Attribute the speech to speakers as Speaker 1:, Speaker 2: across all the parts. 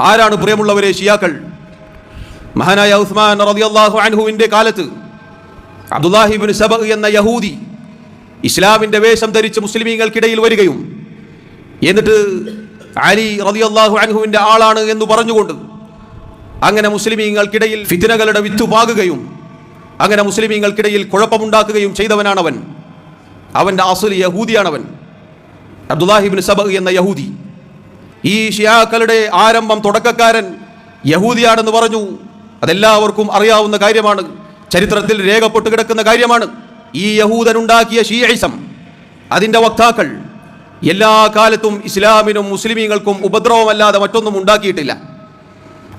Speaker 1: ആരാണ് പ്രിയമുള്ളവരെ ഷിയാക്കൾ? മഹാനായ ഉസ്മാൻ റബിയാഹു അൻഹുവിന്റെ കാലത്ത് അബ്ദുല്ലാഹിബിൻ സബഹ് എന്ന യഹൂദി ഇസ്ലാമിന്റെ വേഷം ധരിച്ച് മുസ്ലിമീങ്ങൾക്കിടയിൽ വരികയും എന്നിട്ട് അലി റബിയാഹു അൻഹുവിന്റെ ആളാണ് എന്ന് പറഞ്ഞുകൊണ്ട് അങ്ങനെ മുസ്ലിമീങ്ങൾക്കിടയിൽ ഫിത്തിനകളുടെ വിത്തു പാകുകയും അങ്ങനെ മുസ്ലിമീങ്ങൾക്കിടയിൽ കുഴപ്പമുണ്ടാക്കുകയും ചെയ്തവനാണവൻ. അവന്റെ അസുൽ യഹൂദിയാണവൻ. അബ്ദുല്ലാഹിബിൻ സബഹ് എന്ന യഹൂദി. ഈ ഷിയാക്കളുടെ ആരംഭം തുടക്കക്കാരൻ യഹൂദിയാണെന്ന് പറഞ്ഞു. അതെല്ലാവർക്കും അറിയാവുന്ന കാര്യമാണ്. ചരിത്രത്തിൽ രേഖപ്പെട്ട് കിടക്കുന്ന കാര്യമാണ്. ഈ യഹൂദനുണ്ടാക്കിയ ഷീഐസം അതിന്റെ വക്താക്കൾ എല്ലാ കാലത്തും ഇസ്ലാമിനും മുസ്ലിമീങ്ങൾക്കും ഉപദ്രവമല്ലാതെ മറ്റൊന്നും ഉണ്ടാക്കിയിട്ടില്ല.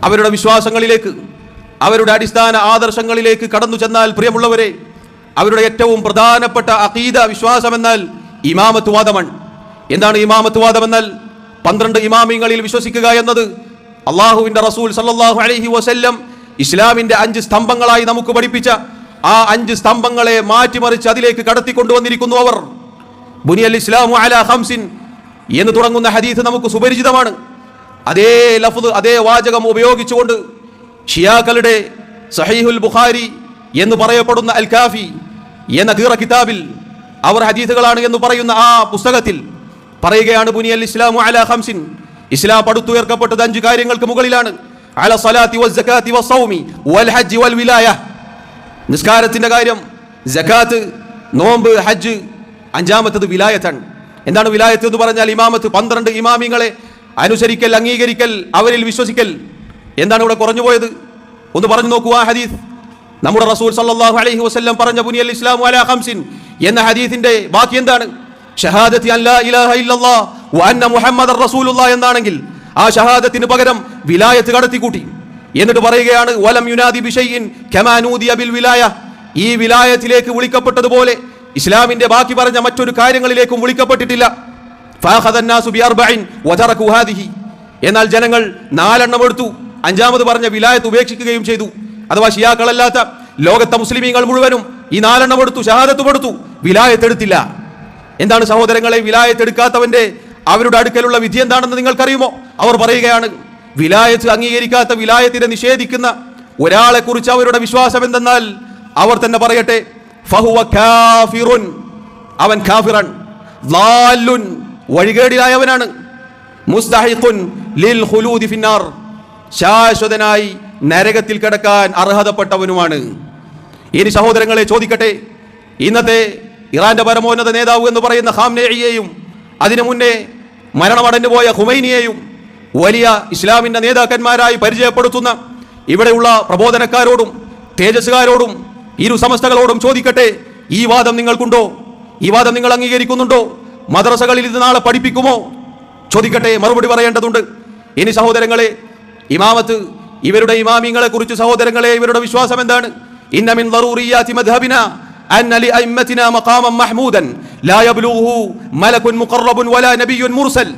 Speaker 1: അവരുടെ വിശ്വാസങ്ങളിലേക്ക് അവരുടെ അടിസ്ഥാന ആദർശങ്ങളിലേക്ക് കടന്നു ചെന്നാൽ പ്രിയമുള്ളവരെ അവരുടെ ഏറ്റവും പ്രധാനപ്പെട്ട അഖീദ വിശ്വാസമെന്നാൽ ഇമാമത്ത് വാദമാണ്. എന്താണ് ഇമാമത്ത് വാദമെന്നാൽ? പന്ത്രണ്ട് ഇമാമിങ്ങളിൽ വിശ്വസിക്കുക എന്നത് അള്ളാഹുവിന്റെ റസൂൽ സല്ലാഹു അലഹി വസല്ലം ഇസ്ലാമിന്റെ അഞ്ച് സ്തംഭങ്ങളായി നമുക്ക് പഠിപ്പിച്ച ആ അഞ്ച് സ്തംഭങ്ങളെ മാറ്റിമറിച്ച് അതിലേക്ക് കടത്തിക്കൊണ്ടുവന്നിരിക്കുന്നു അവർ. ബുനിയൽ ഇസ്ലാമു അല ഹംസിൻ എന്ന് തുടങ്ങുന്ന ഹദീസ് നമുക്ക് സുപരിചിതമാണ്. അതേ ലഫ്ദ് അതേ വാചകം ഉപയോഗിച്ചുകൊണ്ട് ഷിയാക്കളുടെ സഹീഹുൽ ബുഖാരി എന്ന് പറയപ്പെടുന്ന അൽ കാഫി എന്ന കീറ കിതാബിൽ അവർ ഹദീസുകളാണ് എന്ന് പറയുന്ന ആ പുസ്തകത്തിൽ പറയുകയാണ് ബുനിയൽ ഇസ്ലാമു അല ഹംസിൻ ഇസ്ലാം പടുത്തുയർക്കപ്പെട്ടത് അഞ്ച് കാര്യങ്ങൾക്ക് മുകളിലാണ്. അല സലാത്തി വൽ സകാത്തി വസ്സൗമി വൽ ഹജ്ജ് വൽ വിലായ. നിസ്കാരത്തിന്റെ കാര്യം ജക്കാത്ത് നോമ്പ് ഹജ്ജ് അഞ്ചാമത്തത് വിലായത്താണ്. എന്താണ് വിലായത്ത് എന്ന് പറഞ്ഞാൽ ഇമാമത്ത് പന്ത്രണ്ട് ഇമാമിങ്ങളെ അനുസരിക്കൽ അംഗീകരിക്കൽ അവരിൽ വിശ്വസിക്കൽ. എന്താണ് ഇവിടെ കുറഞ്ഞു പോയത്? ഒന്ന് പറഞ്ഞു നോക്കൂ ആ ഹദീസ്. നമ്മുടെ റസൂൽ സല്ലാഹു അലൈഹി വസല്ലം പറഞ്ഞ ബുനിയൽ ഇസ്ലാമു അലാ ഹംസിൻ എന്ന ഹദീസിന്റെ ബാക്കി എന്താണ്? ഷഹാദത്തി അല്ലാ ഇലാഹ ഇല്ലല്ലാ വഅന്ന മുഹമ്മദർ റസൂലുള്ളാഹ് എന്നാണെങ്കിൽ ആ ഷഹാദത്തിന് പകരം വിലായത്ത് കടത്തിക്കൂട്ടി. എന്നിട്ട് പറയുകയാണ് വലം യുനാദി ബിഷൈൻ കമാനൂദിയ ബിൽ വിലായ. ഈ വിലായത്തിലേക്ക് വിളിക്കപ്പെട്ടതുപോലെ ഇസ്ലാമിന്റെ ബാക്കി പറഞ്ഞ മറ്റൊരു കാര്യങ്ങളിലേക്കും വിളിക്കപ്പെട്ടിട്ടില്ല. എന്നാൽ ജനങ്ങൾ നാലെണ്ണം എടുത്തു. അഞ്ചാമത് പറഞ്ഞ വിലായത്ത് ഉപേക്ഷിക്കുകയും ചെയ്തു. അഥവാ ഷിയാക്കളല്ലാത്ത ലോകത്തെ മുസ്ലിമീങ്ങൾ മുഴുവനും ഈ നാലെണ്ണം എടുത്തു ഷഹാദത്ത് എടുത്തു. വിലായത്ത് എടുത്തില്ല. എന്താണ് സഹോദരങ്ങളെ വിലായത്ത് എടുക്കാത്തവന്റെ അവരുടെ അടുക്കലുള്ള വിധി എന്താണെന്ന് നിങ്ങൾക്കറിയുമോ? അവർ പറയുകയാണ് വിലായത്ത് അംഗീകരിക്കാത്ത വിലായത്തിനെ നിഷേധിക്കുന്ന ഒരാളെ കുറിച്ച് അവരുടെ വിശ്വാസം എന്തെന്നാൽ അവർ തന്നെ പറയട്ടെ ഫഹുവ അവൻ കാഫിറൻ ലാലുൻ വഴികേടിലായവനാണ്. ലിൽ ഫിന്നാർ. ശാശ്വതനായി നരകത്തിൽ കിടക്കാൻ അർഹതപ്പെട്ടവനുമാണ്. ഇനി സഹോദരങ്ങളെ ചോദിക്കട്ടെ ഇന്നത്തെ ഇറാന്റെ പരമോന്നത നേതാവ് എന്ന് പറയുന്ന ഹാംനേയെയും അതിനു മുന്നേ മരണമടഞ്ഞു പോയ ഹുമൈനിയെയും വലിയ ഇസ്ലാമിന്റെ നേതാക്കന്മാരായി പരിചയപ്പെടുത്തുന്ന ഇവിടെയുള്ള പ്രബോധനക്കാരോടും തേജസ്സുകാരോടും ഇരു സമസ്തകളോടും ചോദിക്കട്ടെ ഈ വാദം നിങ്ങൾക്കുണ്ടോ? ഈ വാദം നിങ്ങൾ അംഗീകരിക്കുന്നുണ്ടോ? മദ്രസകളിൽ ഇത് നാളെ പഠിപ്പിക്കുമോ? ചോദിക്കട്ടെ മറുപടി പറയേണ്ടതുണ്ട്. ഇനി സഹോദരങ്ങളെ ഇമാമത്ത് ഇവരുടെ ഇമാമിങ്ങളെ കുറിച്ച് സഹോദരങ്ങളെ ഇവരുടെ വിശ്വാസം എന്താണ്? ഇന്നമിൻ أن لأئمتنا مقاما محمودا لا يبلغه ملك مقرب ولا نبي مرسل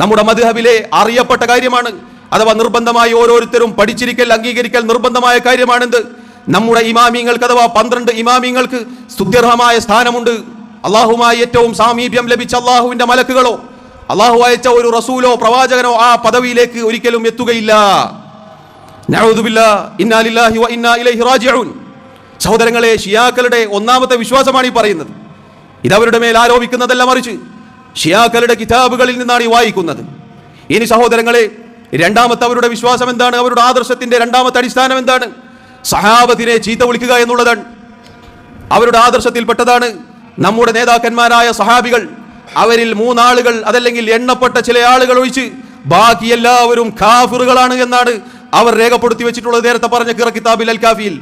Speaker 1: നമ്മുടെ മദ്ഹബിലെ അറിയപ്പെട്ട കാര്യമാണ് അഥവാ നിർബന്ധമായി ഓരോരുത്തരും പഠിച്ചിരിക്കൽ അംഗീകരിക്കൽ നിർബന്ധമായ കാര്യമാണെന്ത് നമ്മുടെ ഇമാമിങ്ങൾക്ക് അഥവാ പന്ത്രണ്ട് ഇമാമിങ്ങൾക്ക് സ്തുത്യർഹമായ സ്ഥാനമുണ്ട് അള്ളാഹുമായി ഏറ്റവും സാമീപ്യം ലഭിച്ച അള്ളാഹുവിന്റെ മലക്കുകളോ അള്ളാഹു അയച്ച ഒരു റസൂലോ പ്രവാചകനോ ആ പദവിയിലേക്ക് ഒരിക്കലും എത്തുകയില്ല നഊദുബില്ലാ, ഇന്നാ ലില്ലാഹി വ ഇന്നാ ഇലൈഹി റാജിഊൻ. സഹോദരങ്ങളെ ഷിയാക്കളുടെ ഒന്നാമത്തെ വിശ്വാസമാണ് ഈ പറയുന്നത്. ഇത് അവരുടെ മേൽ ആരോപിക്കുന്നതല്ല മറിച്ച് ഷിയാക്കളുടെ കിതാബുകളിൽ നിന്നാണ് ഈ വായിക്കുന്നത്. ഇനി സഹോദരങ്ങളെ രണ്ടാമത്തെ അവരുടെ വിശ്വാസം എന്താണ്? അവരുടെ ആദർശത്തിന്റെ രണ്ടാമത്തെ അടിസ്ഥാനം എന്താണ്? സഹാബത്തിനെ ചീത്ത വിളിക്കുക എന്നുള്ളതാണ്. അവരുടെ ആദർശത്തിൽപ്പെട്ടതാണ് നമ്മുടെ നേതാക്കന്മാരായ സഹാബികൾ. അവരിൽ മൂന്നാളുകൾ അതല്ലെങ്കിൽ എണ്ണപ്പെട്ട ചില ആളുകൾ ഒഴിച്ച് ബാക്കി എല്ലാവരും കാഫിറുകളാണ് എന്നാണ് അവർ രേഖപ്പെടുത്തി വെച്ചിട്ടുള്ളത് നേരത്തെ പറഞ്ഞ കിറ കിതാബിൽ അൽ കാഫിയിൽ.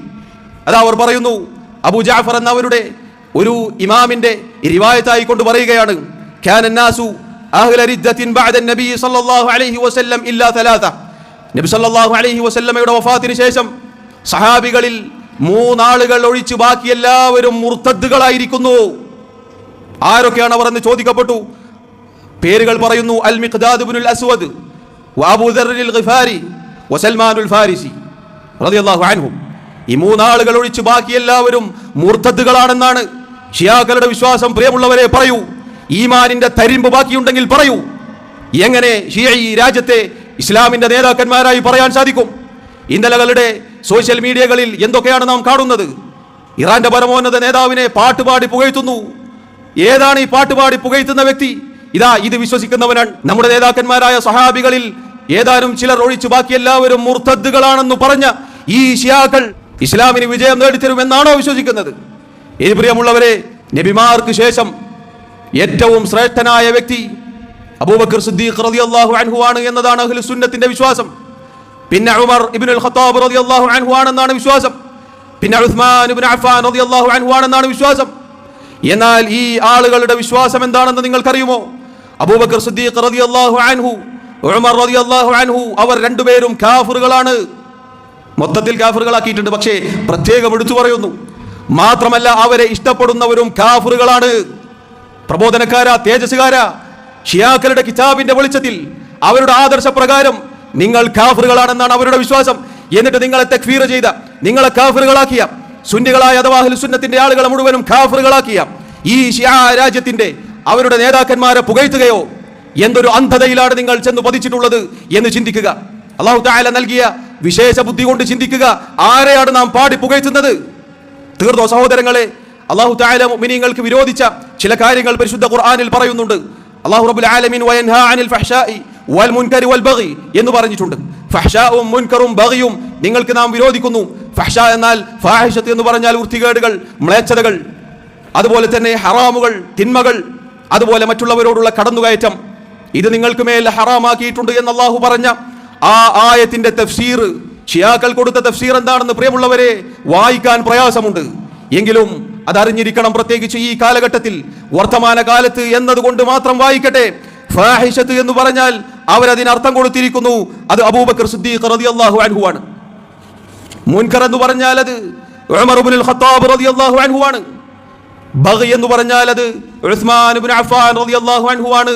Speaker 1: അതാ അവർ പറയുന്നു അബൂ ജാഫർ എന്നവരുടെ ഒരു ഇമാമിന്റെ റിവായത്തായി കൊണ്ട് പറയുകയാണ് ഖാനന്നാസു നബി സല്ലല്ലാഹു അലൈഹി വസല്ലം ഇല്ലാ തലാത നബി സല്ലല്ലാഹു അലൈഹി വസല്ലമയുടെ വഫാത്തിന് ശേഷം സഹാബികളിൽ മൂന്നാളുകൾ ഒഴിച്ച് ബാക്കി എല്ലാവരും മുർത്തദ്ദുകളായിരിക്കുന്നു. ആരൊക്കെയാണ് അവർ എന്ന് ചോദിക്കപ്പെട്ടു? പേരുകൾ പറയുന്നു അൽ മിഖ്ദാദ് ബിനുൽ അസ്വദ് വഅബൂ ദർറിൽ ഗിഫാരി വസൽമാനുൽ ഫാരിസി റളിയല്ലാഹു അൻഹു. ഈ മൂന്നാളുകൾ ഒഴിച്ച് ബാക്കി എല്ലാവരും മൂർദ്ധത്തുകളാണെന്നാണ് ഷിയാക്കളുടെ വിശ്വാസം. പ്രിയമുള്ളവരെ പറയൂ. ഈമാനിന്റെ തരിമ്പ് ബാക്കിയുണ്ടെങ്കിൽ പറയൂ. എങ്ങനെ ഷിയ ഈ രാജ്യത്തെ ഇസ്ലാമിന്റെ നേതാക്കന്മാരായി പറയാൻ സാധിക്കും? ഇന്നലകളുടെ സോഷ്യൽ മീഡിയകളിൽ എന്തൊക്കെയാണ് നാം കാണുന്നത്? ഇറാന്റെ പരമോന്നത നേതാവിനെ പാട്ടുപാടി പുകഴ്ത്തുന്നു. ഏതാണ് ഈ പാട്ടുപാടി പുകഴ്ത്തുന്ന വ്യക്തി? ഇതാ ഇത് വിശ്വസിക്കുന്നവനാണ് നമ്മുടെ നേതാക്കന്മാരായ സഹാബികളിൽ ഏതാനും ചിലർ ഒഴിച്ചു ബാക്കി എല്ലാവരും മുർത്തദ്ദുകളാണെന്ന് പറഞ്ഞ ഈ ഷിയാക്കൾ ഇസ്ലാമിന് വിജയം നേടിത്തരുമെന്നാണോ വിശ്വസിക്കുന്നത്? ഈ പ്രിയമുള്ളവരെ നബിമാർക്ക് ശേഷം ഏറ്റവും ശ്രേഷ്ഠനായ വ്യക്തി അബൂബക്കർ സിദ്ദീഖ് റളിയല്ലാഹു അൻഹു ആണ് എന്നതാണ് അഹ്ലു സുന്നത്തിന്റെ വിശ്വാസം. പിന്നെ ഉമർ ഇബ്നുൽ ഖത്താബ് റളിയല്ലാഹു അൻഹു ആണെന്നാണ് വിശ്വാസം. പിന്നെ ഉസ്മാൻ ഇബ്നു അഫ്ഫാൻ റളിയല്ലാഹു അൻഹു ആണെന്നാണ് വിശ്വാസം. എന്നാൽ ഈ ആളുകളുടെ വിശ്വാസം എന്താണെന്ന് നിങ്ങൾക്കറിയുമോ? അബൂബക്കർ സിദ്ദീഖ് റളിയല്ലാഹു അൻഹു ഉമർ റളിയല്ലാഹു അൻഹു അവർ രണ്ടുപേരും കാഫിറുകളാണ്. മൊത്തത്തിൽ കാഫറുകളാക്കിയിട്ടുണ്ട്. പക്ഷേ പ്രത്യേകം എടുത്തു പറയുന്നു. മാത്രമല്ല അവരെ ഇഷ്ടപ്പെടുന്നവരും കാഫറുകളാണ്. പ്രബോധനക്കാരാ തേജസ്സുകാരാ. ഷിയാക്കളുടെ കിതാബിന്റെ വെളിച്ചത്തിൽ അവരുടെ ആദർശപ്രകാരം നിങ്ങൾ കാഫറുകളാണെന്നാണ് അവരുടെ വിശ്വാസം. എന്നിട്ട് നിങ്ങളെ തെക്ഫീർ ചെയ്ത നിങ്ങളെ കാഫറുകളാക്കിയ സുന്നികളായ അഥവാ സുന്നത്തിന്റെ ആളുകളെ മുഴുവനും കാഫറുകളാക്കിയ ഈ ഷിയാ രാജ്യത്തിന്റെ അവരുടെ നേതാക്കന്മാരെ പുകഴ്ത്തുകയോ എന്തൊരു അന്ധതയിലാണ് നിങ്ങൾ ചെന്ന് പതിച്ചിട്ടുള്ളത് എന്ന് ചിന്തിക്കുക. അള്ളാഹു താല നൽകിയ വിശേഷ ബുദ്ധി കൊണ്ട് ചിന്തിക്കുക. ആരെയാണ് നാം പാടി പുകഴ്ത്തുന്നത്? തീർന്നോ സഹോദരങ്ങളെ? അള്ളാഹു താല മിനിങ്ങൾക്ക് വിരോധിച്ച ചില കാര്യങ്ങൾ പരിശുദ്ധ ഖുർആാനിൽ പറയുന്നുണ്ട്. അള്ളാഹു റബുൽ ആലമീൻ വയൻഹാ അനിൽ ഫഹ്ശാഇ വൽ മുൻകരി വൽ ബഗി എന്ന് പറഞ്ഞിട്ടുണ്ട്. ഫഹ്ശാഉം മുൻകറും ബഗിയും നിങ്ങൾക്ക് നാം വിരോധിക്കുന്നു. ഫഹ്ഷ എന്നാൽ ഫാഹിഷത്ത് എന്ന് പറഞ്ഞാൽ വൃത്തികേടുകൾ മ്ലേച്ഛതകൾ അതുപോലെ തന്നെ ഹറാമുകൾ തിന്മകൾ അതുപോലെ മറ്റുള്ളവരോടുള്ള കടന്നുകയറ്റം. ഇത് നിങ്ങൾക്ക് മേൽ ഹറാമാക്കിയിട്ടുണ്ട് എന്ന് അള്ളാഹു പറഞ്ഞ ആ ആയത്തിന്റെ തഫ്സീർ ഷിയാക്കൾ കൊടുത്ത തഫ്സീർ എന്താണെന്ന് പ്രിയമുള്ളവരെ വായിക്കാൻ പ്രയാസമുണ്ട്. എങ്കിലും അതറിഞ്ഞിരിക്കണം പ്രത്യേകിച്ച് ഈ കാലഘട്ടത്തിൽ. വർത്തമാന കാലത്ത് എന്നതുകൊണ്ട് മാത്രം വായിക്കട്ടെ. ഫാഹിഷത്ത് എന്ന് പറഞ്ഞാൽ അവരതിനർത്ഥം കൊടുത്തിരിക്കുന്നു. അത് അബൂബക്കർ സിദ്ദീഖ് റളിയല്ലാഹു അൻഹു ആണ്. മുൻകർ എന്ന് പറഞ്ഞാൽ അത് ഉമർ ഇബ്നുൽ ഖത്താബ് റളിയല്ലാഹു അൻഹു ആണ്. ബഗ് എന്ന് പറഞ്ഞാൽ അത് ഉസ്മാൻ ഇബ്നു അഫ്ഫാൻ റളിയല്ലാഹു അൻഹു ആണ്.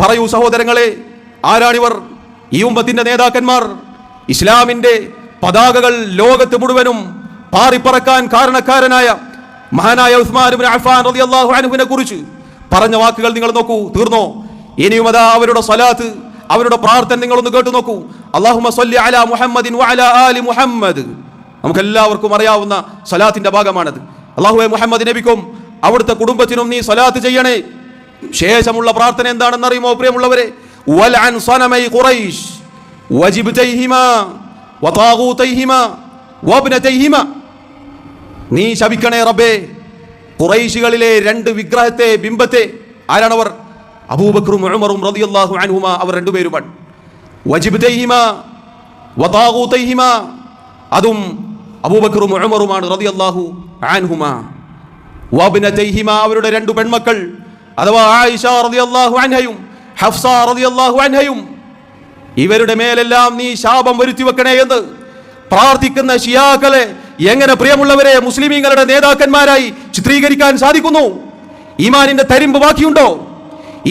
Speaker 1: പറയൂ സഹോദരങ്ങളെ ആരാണിവർ? ഈ ഉമ്പത്തിന്റെ നേതാക്കന്മാർ ഇസ്ലാമിന്റെ പതാകകൾ ലോകത്ത് മുഴുവനും പാറിപ്പറക്കാൻ കാരണക്കാരനായ മഹാനായ ഉസ്മാൻ റളിയല്ലാഹു കുറിച്ച് പറഞ്ഞ വാക്കുകൾ നിങ്ങൾ നോക്കൂ തീർന്നോ? ഇനിയും അതാ അവരുടെ സ്വലാത്ത് അവരുടെ പ്രാർത്ഥന നിങ്ങളൊന്ന് കേട്ടു നോക്കൂ. അല്ലാഹുമ്മ സല്ലി മുഹമ്മദിൻ ആലി മുഹമ്മദ്. നമുക്ക് എല്ലാവർക്കും അറിയാവുന്ന സ്വലാത്തിന്റെ ഭാഗമാണത്. അള്ളാഹുവെ മുഹമ്മദ് നബിക്കും അവിടുത്തെ കുടുംബത്തിനും നീ സലാത്ത് ചെയ്യണേ. ശേഷമുള്ള പ്രാർത്ഥന എന്താണെന്ന് അറിയുമോ പ്രിയമുള്ളവരെ? വൽഅൻ സനമൈ قريش വജിബ്തൈഹിമാ വതാഗൂതൈഹിമാ وابنتيهما. നീ ശപിക്കണേ റബ്ബേ ഖുറൈശികളിലെ രണ്ട് വിഗ്രഹത്തെ ബിംബത്തെ ആരാണവർ? അബൂബക്കറും ഉമറും റളിയല്ലാഹു അൻഹുമ അവർ രണ്ടുപേരുമാണ്. വജിബ്തൈഹിമ വതാഗൂതൈഹിമ അതും അബൂബക്കറും ഉമറുമാണ് റളിയല്ലാഹു അൻഹുമ. വബ്നതൈഹിമ അവരുടെ രണ്ട് പെൺമക്കൾ അഥവാ ആയിഷ റളിയല്ലാഹു അൻഹയും ഹഫ്സ റളിയല്ലാഹു അൻഹയും ഇവരുടെ മേലെല്ലാം നീ ശാപം വരുത്തി വെക്കണേ എന്ന് പ്രാർത്ഥിക്കുന്ന ഷിയാക്കളെ എങ്ങനെ പ്രിയമുള്ളവരെ മുസ്ലിമീങ്ങളുടെ നേതാക്കന്മാരായി ചിത്രീകരിക്കാൻ സാധിക്കുന്നു? ഈമാനിന്റെ തരിമ്പ് ബാക്കിയുണ്ടോ?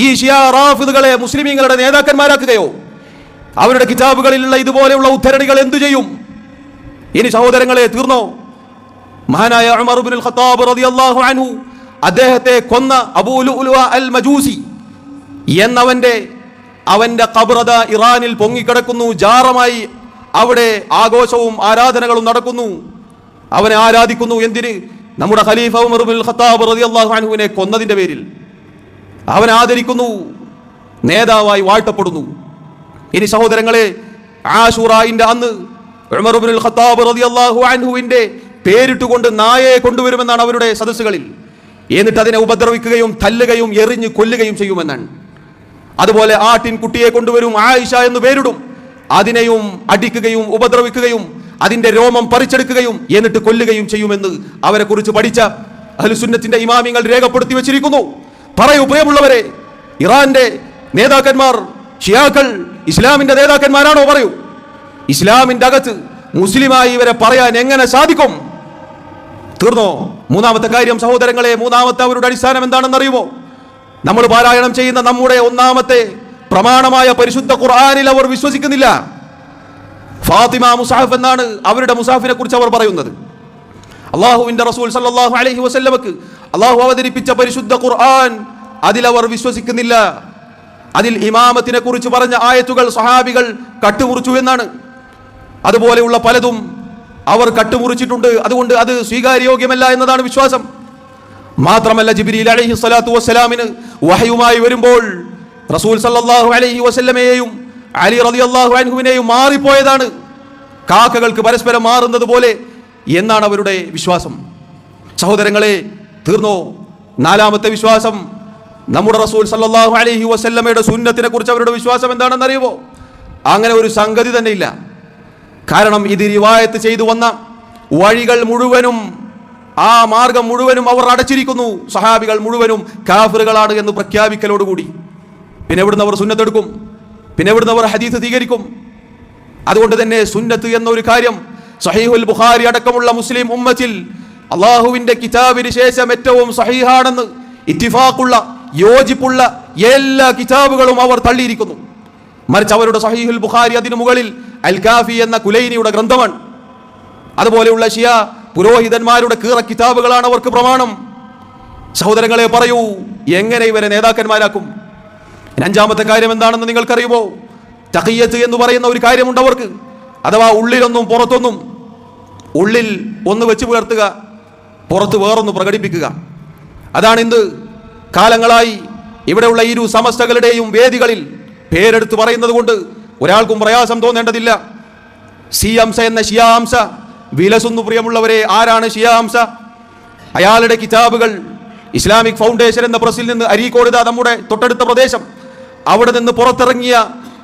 Speaker 1: ഈ ഷിയാ റാഫിദുകളെ മുസ്ലിമീങ്ങളുടെ നേതാക്കന്മാരാക്കുകയോ? അവരുടെ കിതാബുകളിലുള്ള ഇതുപോലെയുള്ള ഉദ്ധരണികൾ എന്തു ചെയ്യും? ഇനി സഹോദരങ്ങളെ തീർന്നോ? മഹാനായ ഖത്താബ് റളിയല്ലാഹു അൻഹു അദ്ദേഹത്തെ കൊന്ന അബൂലു അൽ മജൂസി എന്നവന്റെ അവന്റെ കബ്രത ഇറാനിൽ പൊങ്ങിക്കിടക്കുന്നു ജാറമായി അവിടെ ആഘോഷവും ആരാധനകളും നടക്കുന്നു. അവനെ ആരാധിക്കുന്നു എന്തിന്? നമ്മുടെ ഖലീഫ ഉമർ ഇബ്നുൽ ഖത്താബ് റളിയല്ലാഹു കൊന്നതിന്റെ പേരിൽ. അവൻ ആദരിക്കുന്നു നേതാവായി വാഴ്ത്തപ്പെടുന്നു. ഇനി സഹോദരങ്ങളെ ആഷുറായിന്റെ അന്ന് ഉമർ ഇബ്നുൽ ഖത്താബ് റളിയല്ലാഹു അൻഹുവിന്റെ പേരിട്ടുകൊണ്ട് നായയെ കൊണ്ടുവരുമെന്നാണ് അവരുടെ സദസ്സുകളിൽ. എന്നിട്ട് അതിനെ ഉപദ്രവിക്കുകയും തല്ലുകയും എറിഞ്ഞ് കൊല്ലുകയും ചെയ്യുമെന്നാണ്. അതുപോലെ ആ ടിൻകുട്ടിയെ കൊണ്ടുവരും ആയിഷ എന്ന് പേരിടും. അതിനെയും അടിക്കുകയും ഉപദ്രവിക്കുകയും അതിന്റെ രോമം പറിച്ചെടുക്കുകയും എന്നിട്ട് കൊല്ലുകയും ചെയ്യുമെന്ന് അവരെ കുറിച്ച് പഠിച്ച അഹ്ലുസുന്നത്തിന്റെ ഇമാമിങ്ങൾ രേഖപ്പെടുത്തി വെച്ചിരിക്കുന്നു. പറയൂ പ്രിയമുള്ളവരെ ഇറാന്റെ നേതാക്കന്മാർ ഷിയാക്കൾ ഇസ്ലാമിന്റെ നേതാക്കന്മാരാണോ? പറയൂ. ഇസ്ലാമിന്റെ അകത്ത് മുസ്ലിമായി ഇവരെ പറയാൻ എങ്ങനെ സാധിക്കും? തീർന്നോ? മൂന്നാമത്തെ കാര്യം സഹോദരങ്ങളെ മൂന്നാമത്തെ അവരുടെ അടിസ്ഥാനം എന്താണെന്ന് അറിയുമോ നമ്മൾ പാരായണം ചെയ്യുന്ന നമ്മുടെ ഒന്നാമത്തെ പ്രമാണമായ പരിശുദ്ധ ഖുർആാനിൽ അവർ വിശ്വസിക്കുന്നില്ല. ഫാത്തിമ മുസാഫ് എന്നാണ് അവരുടെ മുസാഫിനെ കുറിച്ച് അവർ പറയുന്നത്. അള്ളാഹുവിന്റെ റസൂൽ സല്ലാഹു അലഹി വസ്ല്ലമക്ക് അള്ളാഹു അവതരിപ്പിച്ച പരിശുദ്ധ ഖുർആൻ അതിലവർ വിശ്വസിക്കുന്നില്ല. അതിൽ ഇമാമത്തിനെ കുറിച്ച് പറഞ്ഞ ആയത്തുകൾ സഹാബികൾ കട്ടുമുറിച്ചു എന്നാണ്. അതുപോലെയുള്ള പലതും അവർ കട്ടുമുറിച്ചിട്ടുണ്ട്. അതുകൊണ്ട് അത് സ്വീകാര്യോഗ്യമല്ല എന്നതാണ് വിശ്വാസം. മാത്രമല്ല ജിബിരി അലഹി സ്വലാത്തു വസ്സലാമിന് വഹയുമായി വരുമ്പോൾ റസൂൽ സല്ലാഹു അലഹി വസ്ലമയെയും അലി റളിയല്ലാഹു അൻഹുവിനെയും മാറിപ്പോയതാണ്. കാക്കകൾക്ക് പരസ്പരം മാറുന്നത് പോലെ എന്നാണ് അവരുടെ വിശ്വാസം. സഹോദരങ്ങളെ തീർന്നോ? നാലാമത്തെ വിശ്വാസം നമ്മുടെ റസൂൽ സല്ലാഹു അലഹി വസ്ല്ലമയുടെ സുന്നത്തിനെ കുറിച്ച് അവരുടെ വിശ്വാസം എന്താണെന്ന് അറിയുമോ? അങ്ങനെ ഒരു സംഗതി തന്നെ ഇല്ല. കാരണം ഇത് റിവായത്ത് ചെയ്തു വന്ന വഴികൾ മുഴുവനും ആ മാർഗം മുഴുവനും അവർ അടച്ചിരിക്കുന്നു. സഹാബികൾ മുഴുവനും കാഫറുകളാണ് എന്ന് പ്രഖ്യാപിക്കലോടുകൂടി. പിന്നെ എവിടുന്ന് അവർ സുന്നത്തെടുക്കും പിന്നെ എവിടുന്ന് അവർ ഹദീസ് സ്വീകരിക്കും? അതുകൊണ്ട് തന്നെ സുന്നത്ത് എന്നൊരു കാര്യം സഹീഹുൽ ബുഖാരി അടക്കമുള്ള മുസ്ലിം ഉമ്മത്തിൽ അള്ളാഹുവിന്റെ കിതാബിന് ശേഷം ഏറ്റവും സഹീഹാണെന്ന് ഇത്തിഫാഖുള്ള യോജിപ്പുള്ള എല്ലാ കിതാബുകളും അവർ തള്ളിയിരിക്കുന്നു. മറിച്ച് അവരുടെ സഹീഹുൽ ബുഖാരി അതിനു മുകളിൽ അൽ കാഫി എന്ന കുലൈനിയുടെ ഗ്രന്ഥമാണ്. അതുപോലെയുള്ള ഷിയ പുരോഹിതന്മാരുടെ കീറ കിതാബുകളാണ് അവർക്ക് പ്രമാണം. സഹോദരങ്ങളെ പറയൂ എങ്ങനെ ഇവരെ നേതാക്കന്മാരാക്കും? അഞ്ചാമത്തെ കാര്യം എന്താണെന്ന് നിങ്ങൾക്കറിയുമോ? തഖിയത്ത് എന്ന് പറയുന്ന ഒരു കാര്യമുണ്ട് അവർക്ക്. അഥവാ ഉള്ളിലൊന്നും പുറത്തൊന്നും ഉള്ളിൽ ഒന്ന് വെച്ച് പുലർത്തുക പുറത്ത് വേറൊന്ന് പ്രകടിപ്പിക്കുക. അതാണ് ഇന്ന് കാലങ്ങളായി ഇവിടെയുള്ള ഇരു സമസ്തകളുടെയും വേദികളിൽ പേരെടുത്ത് പറയുന്നത് കൊണ്ട് ഒരാൾക്കും പ്രയാസം തോന്നേണ്ടതില്ല. സിയംസ എന്ന ഷിയാംസ വിലസുന്നു പ്രിയമുള്ളവരെ ആരാണ് ഷിയാംസ അയാളുടെ കിതാബുകൾ ഇസ്ലാമിക് ഫൗണ്ടേഷൻ എന്ന പ്രസിൽ നിന്ന് അരീക്കോട് നമ്മുടെ തൊട്ടടുത്ത പ്രദേശം. അവിടെ നിന്ന് പുറത്തിറങ്ങിയ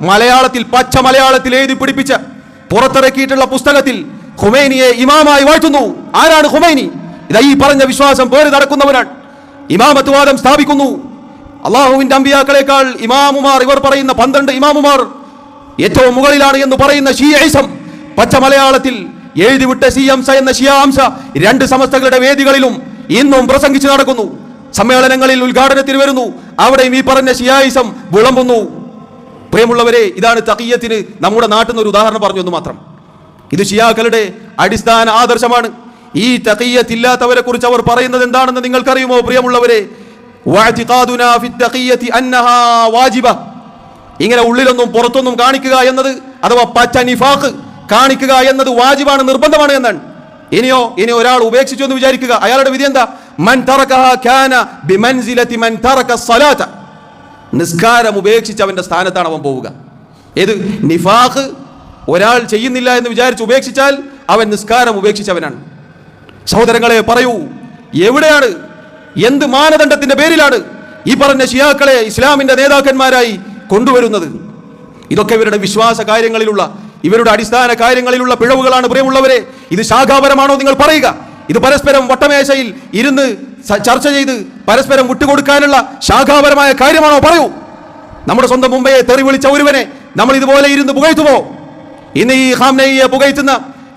Speaker 1: മലയാളത്തിൽ പച്ച മലയാളത്തിൽ എഴുതി പിടിപ്പിച്ച പുറത്തിറക്കിയിട്ടുള്ള പുസ്തകത്തിൽ ഖുമൈനിയെ ഇമാമായി വാഴ്ത്തുന്നു. ആരാണ് ഖുമൈനി? ഇതാ ഈ പറഞ്ഞ വിശ്വാസം പേര് നടക്കുന്നവനാണ്. ഇമാമത്വാദം സ്ഥാപിക്കുന്നു. അള്ളാഹുവിന്റെ അമ്പിയാക്കളെക്കാൾ ഇമാമുമാർ ഇവർ പറയുന്ന പന്ത്രണ്ട് ഇമാമുമാർ ഏറ്റവും മുകളിലാണ് എന്ന് പറയുന്ന ഷീ ഐസം പച്ച മലയാളത്തിൽ എഴുതിവിട്ട സിയാംസ എന്ന ഷിയാംസ രണ്ട് സമസ്തകളുടെ വേദികളിലും ഇന്നും പ്രസംഗിച്ചു നടക്കുന്നു. സമ്മേളനങ്ങളിൽ ഉദ്ഘാടനത്തിന് വരുന്നു. അവിടെയും ഈ പറഞ്ഞ ഷിയായിസം വിളമ്പുന്നു. പ്രിയമുള്ളവരെ ഇതാണ് തക്കീയത്തിന് നമ്മുടെ നാട്ടിൽ നിന്ന് ഒരു ഉദാഹരണം പറഞ്ഞു എന്ന് മാത്രം. ഇത് ഷിയാക്കളുടെ അടിസ്ഥാന ആദർശമാണ്. ഈ തഖിയത്തില്ലാത്തവരെ കുറിച്ച് അവർ പറയുന്നത് എന്താണെന്ന് നിങ്ങൾക്കറിയുമോ? പ്രിയമുള്ളവരെ ഇങ്ങനെ ഉള്ളിലൊന്നും പുറത്തൊന്നും കാണിക്കുക എന്നത് അഥവാ പച്ച നിഫാഖ് കാണിക്കുക എന്നത് വാജിബാണ് നിർബന്ധമാണ് എന്നാണ്. ഇനിയോ ഇനി ഒരാൾ ഉപേക്ഷിച്ചു എന്ന് വിചാരിക്കുക. അയാളുടെ വിധി എന്താ? മൻ മൻ നിസ്കാരം ഉപേക്ഷിച്ച് അവന്റെ സ്ഥാനത്താണ് അവൻ പോവുക. ഏത്? നിഫാഖ് ഒരാൾ ചെയ്യുന്നില്ല എന്ന് വിചാരിച്ച് ഉപേക്ഷിച്ചാൽ അവൻ നിസ്കാരം ഉപേക്ഷിച്ചവനാണ് സഹോദരങ്ങളെ പറയൂ എവിടെയാണ്? എന്ത് മാനദണ്ഡത്തിന്റെ പേരിലാണ് ഈ പറഞ്ഞ ഷിയാക്കളെ ഇസ്ലാമിന്റെ നേതാക്കന്മാരായി കൊണ്ടുവരുന്നത്? ഇതൊക്കെ ഇവരുടെ വിശ്വാസ കാര്യങ്ങളിലുള്ള ഇവരുടെ അടിസ്ഥാന കാര്യങ്ങളിലുള്ള പിഴവുകളാണ് പ്രിയമുള്ളവരെ ഇത് ശാഖാപരമാണോ നിങ്ങൾ പറയുക. ഇത് പരസ്പരം വട്ടമേശയിൽ ഇരുന്ന് ചർച്ച ചെയ്ത് പരസ്പരം വിട്ടുകൊടുക്കാനുള്ള ശാഖാപരമായ കാര്യമാണോ? പറയൂ. നമ്മുടെ സ്വന്തം മുംബൈയെ തെറി വിളിച്ച ഒരുവനെ നമ്മൾ ഇതുപോലെ ഇരുന്ന് പുകഴ്ത്തുമോ? ഇന്ന് ഈ ഹാംനയെ പുകഴ്ത്തുന്ന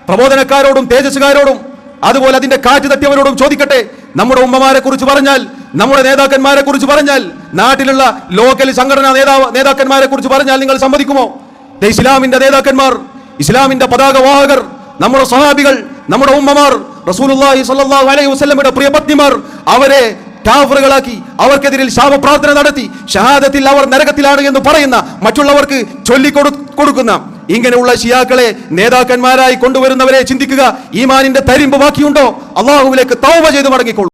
Speaker 1: പ്രബോധനക്കാരോടും തേജസ്സുകാരോടും അതുപോലെ അതിന്റെ കാറ്റ് തട്ടിയവരോടും ചോദിക്കട്ടെ. നമ്മുടെ ഉമ്മമാരെ കുറിച്ച് പറഞ്ഞാൽ നമ്മുടെ നേതാക്കന്മാരെ കുറിച്ച് പറഞ്ഞാൽ നാട്ടിലുള്ള ലോക്കൽ സംഘടനാ നേതാവ് നേതാക്കന്മാരെ കുറിച്ച് പറഞ്ഞാൽ നിങ്ങൾ സമ്മതിക്കുമോ? ഇസ്ലാമിന്റെ നേതാക്കന്മാർ ഇസ്ലാമിന്റെ പതാകവാഹകർ നമ്മുടെ സ്വഹാബികൾ നമ്മുടെ ഉമ്മമാർ റസൂലുള്ളാഹി അലൈഹി വസല്ലമയുടെ പ്രിയപത്നിമാർ അവരെ കാഫറുകളാക്കി അവർക്കെതിരിൽ ശാപപ്രാർത്ഥന നടത്തി ഷഹാദത്തിൽ അവർ നരകത്തിലാണ് എന്ന് പറയുന്ന മറ്റുള്ളവർക്ക് ചൊല്ലിക്കൊടു കൊടുക്കുന്ന ഇങ്ങനെയുള്ള ഷിയാക്കളെ നേതാക്കന്മാരായി കൊണ്ടുവരുന്നവരെ ചിന്തിക്കുക ഈമാനിന്റെ തരിമ്പ് ബാക്കിയുണ്ടോ? അള്ളാഹുവിലേക്ക് തൗബ ചെയ്ത് മടങ്ങിക്കൊള്ളൂ.